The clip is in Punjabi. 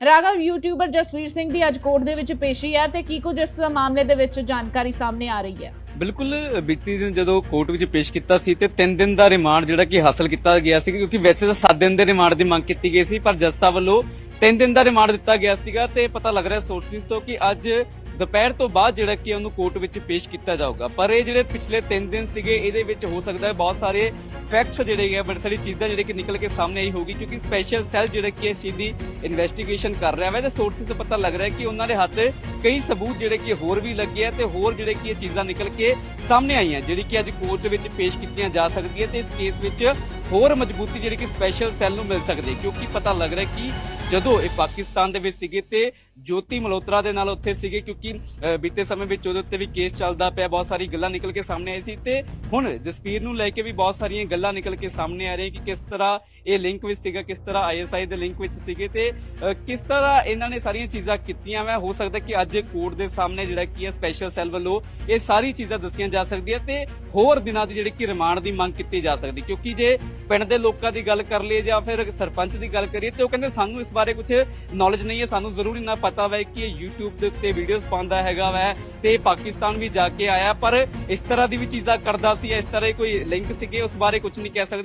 ਰਾਘਵ ਯੂਟਿਊਬਰ ਜਸਵੀਰ ਸਿੰਘ ਦੀ ਅੱਜ ਕੋਰਟ ਦੇ ਵਿੱਚ ਪੇਸ਼ੀ ਹੈ ਤੇ ਕੀ ਕੁਝ ਇਸ ਮਾਮਲੇ ਦੇ ਵਿੱਚ ਜਾਣਕਾਰੀ ਸਾਹਮਣੇ ਆ ਰਹੀ ਹੈ? ਬਿਲਕੁਲ, ਬੀਤੀ ਦਿਨ ਜਦੋਂ ਕੋਰਟ ਵਿੱਚ ਪੇਸ਼ ਕੀਤਾ ਸੀ ਤੇ 3 ਦਿਨ ਦਾ ਰਿਮਾਂਡ ਜਿਹੜਾ ਕਿ ਹਾਸਲ ਕੀਤਾ ਗਿਆ ਸੀ, ਕਿਉਂਕਿ ਵੈਸੇ ਤਾਂ 7 ਦਿਨ ਦੇ ਰਿਮਾਂਡ ਦੀ ਮੰਗ ਕੀਤੀ ਗਈ ਸੀ, ਪਰ ਜੱਜ ਸਾਹਿਬ ਵੱਲੋਂ 3 ਦਿਨ ਦਾ ਰਿਮਾਂਡ ਦਿੱਤਾ ਗਿਆ ਸੀਗਾ ਤੇ ਪਤਾ ਲੱਗ ਰਿਹਾ ਸੋਰਸਿੰਗ ਤੋਂ ਕਿ ਅੱਜ ਦੁਪਹਿਰ ਤੋਂ ਬਾਅਦ ਜਿਹੜਾ ਕਿ ਉਹਨੂੰ ਕੋਰਟ ਵਿੱਚ ਪੇਸ਼ ਕੀਤਾ ਜਾਊਗਾ। ਪਰ ਇਹ ਜਿਹੜੇ ਪਿਛਲੇ 3 ਦਿਨ ਸੀਗੇ, ਇਹਦੇ ਵਿੱਚ ਹੋ ਸਕਦਾ ਹੈ ਬਹੁਤ ਸਾਰੇ ਫੈਕਟਸ ਜਿਹੜੇ ਹੈ ਬੜੀ ਸਾਰੀ ਚੀਜ਼ਾਂ ਜਿਹੜੇ ਕਿ ਨਿਕਲ ਕੇ ਸਾਹਮਣੇ ਆਈ ਹੋਗੀ ਕਿਉਂਕਿ ਸਪੈਸ਼ਲ ਸੈੱਲ ਜਿਹੜਾ ਕਿ ਇਸ ਚੀਜ਼ ਦੀ ਇਨਵੈਸਟੀਗੇਸ਼ਨ ਕਰ ਰਿਹਾ ਹੈ ਤੇ ਸੋਰਸਿਸ ਤੋਂ ਪਤਾ ਲੱਗ ਰਿਹਾ ਹੈ ਕਿ ਉਹਨਾਂ ਦੇ ਹੱਥ ਕਈ ਸਬੂਤ ਜਿਹੜੇ ਕਿ ਹੋਰ ਵੀ ਲੱਗੇ ਆ ਤੇ ਹੋਰ ਜਿਹੜੇ ਕਿ ਇਹ ਚੀਜ਼ਾਂ ਨਿਕਲ ਕੇ ਸਾਹਮਣੇ ਆਈਆਂ, ਜਿਹੜੀ ਕਿ ਅੱਜ ਕੋਰਟ ਵਿੱਚ ਪੇਸ਼ ਕੀਤੀਆਂ ਜਾ ਸਕਦੀ ਹੈ ਤੇ ਇਸ ਕੇਸ ਵਿੱਚ ਹੋਰ ਮਜ਼ਬੂਤੀ ਜਿਹੜੀ ਕਿ ਸਪੈਸ਼ਲ ਸੈੱਲ ਨੂੰ ਮਿਲ ਸਕਦੀ ਹੈ ਕਿਉਂਕਿ ਪਤਾ ਲੱਗ ਰਿਹਾ ਕਿ ਜਦੋਂ ਇਹ ਪਾਕਿਸਤਾਨ ਦੇ ਵਿੱਚ ਸੀਗੇ ਤੇ ਜੋਤੀ ਮਲਹੋਤਰਾ ਦੇ ਨਾਲ ਉੱਥੇ ਸੀਗੇ, ਕਿਉਂਕਿ ਬੀਤੇ ਸਮੇਂ ਵਿੱਚ ਉਹਦੇ ਉੱਤੇ ਵੀ ਕੇਸ ਚੱਲਦਾ ਪਿਆ, ਬਹੁਤ ਸਾਰੀ ਗੱਲਾਂ ਨਿਕਲ ਕੇ ਸਾਹਮਣੇ ਆਈ ਸੀ ਤੇ ਹੁਣ ਜਸਪੀਰ ਨੂੰ ਲੈ ਕੇ ਵੀ ਬਹੁਤ ਸਾਰੀਆਂ ਗੱਲਾਂ ਨਿਕਲ ਕੇ ਸਾਹਮਣੇ ਆ ਰਹੀਆਂ ਕਿ ਕਿਸ ਤਰ੍ਹਾਂ ਇਹ ਲਿੰਕ ਵਿੱਚ ਸੀਗਾ, ਕਿਸ ਤਰ੍ਹਾਂ ਆਈਐਸਆਈ ਦੇ ਲਿੰਕ ਵਿੱਚ ਸੀਗੇ ਤੇ ਕਿਸ ਤਰ੍ਹਾਂ ਇਹਨਾਂ ਨੇ ਸਾਰੀਆਂ ਚੀਜ਼ਾਂ ਕੀਤੀਆਂ ਮੈਂ ਹੋ ਸਕਦਾ ਕਿ ਅੱਜ ਕੋਰਟ ਦੇ ਸਾਹਮਣੇ ਜਿਹੜਾ ਕੀ ਹੈ ਸਪੈਸ਼ਲ ਸੈੱਲ ਵੱਲੋਂ ਇਹ ਸਾਰੀ ਚੀਜ਼ਾਂ ਦੱਸੀਆਂ ਜਾ ਸਕਦੀਆਂ ਤੇ ਹੋਰ ਦਿਨਾਂ ਦੀ ਜਿਹੜੀ ਕਿ ਰਿਮਾਂਡ ਦੀ ਮੰਗ ਕੀਤੀ ਜਾ ਸਕਦੀ, ਕਿਉਂਕਿ ਜੇ ਪਿੰਡ ਦੇ ਲੋਕਾਂ ਦੀ ਗੱਲ ਕਰ ਲਈਏ ਜਾਂ ਫਿਰ ਸਰਪੰਚ ਦੀ ਗੱਲ ਕਰੀਏ ਤੇ ਉਹ ਕਹਿੰਦੇ ਸਾਨੂੰ ਇਸ ਬਾਰੇ ਕੁਝ ਨੌਲੇਜ ਨਹੀਂ ਹੈ, ਸਾਨੂੰ ਜ਼ਰੂਰੀ ਨਾ ਪਤਾ ਵਾ ਕਿ ਇਹ YouTube ਦੇ ਉੱਤੇ ਵੀਡੀਓਜ਼ ਪਾਉਂਦਾ ਹੈਗਾ ਵੈ ਤੇ ਪਾਕਿਸਤਾਨ ਵੀ ਜਾ ਕੇ ਆਇਆ, ਪਰ ਇਸ ਤਰ੍ਹਾਂ ਦੀ ਵੀ ਚੀਜ਼ਾਂ ਕਰਦਾ ਸੀ ਇਸ ਤਰ੍ਹਾਂ ਹੀ ਕੋਈ ਲਿੰਕ ਸੀਗੇ, ਉਸ ਬਾਰੇ ਕੁਝ ਨਹੀਂ ਕਹਿ ਸਕਦੇ।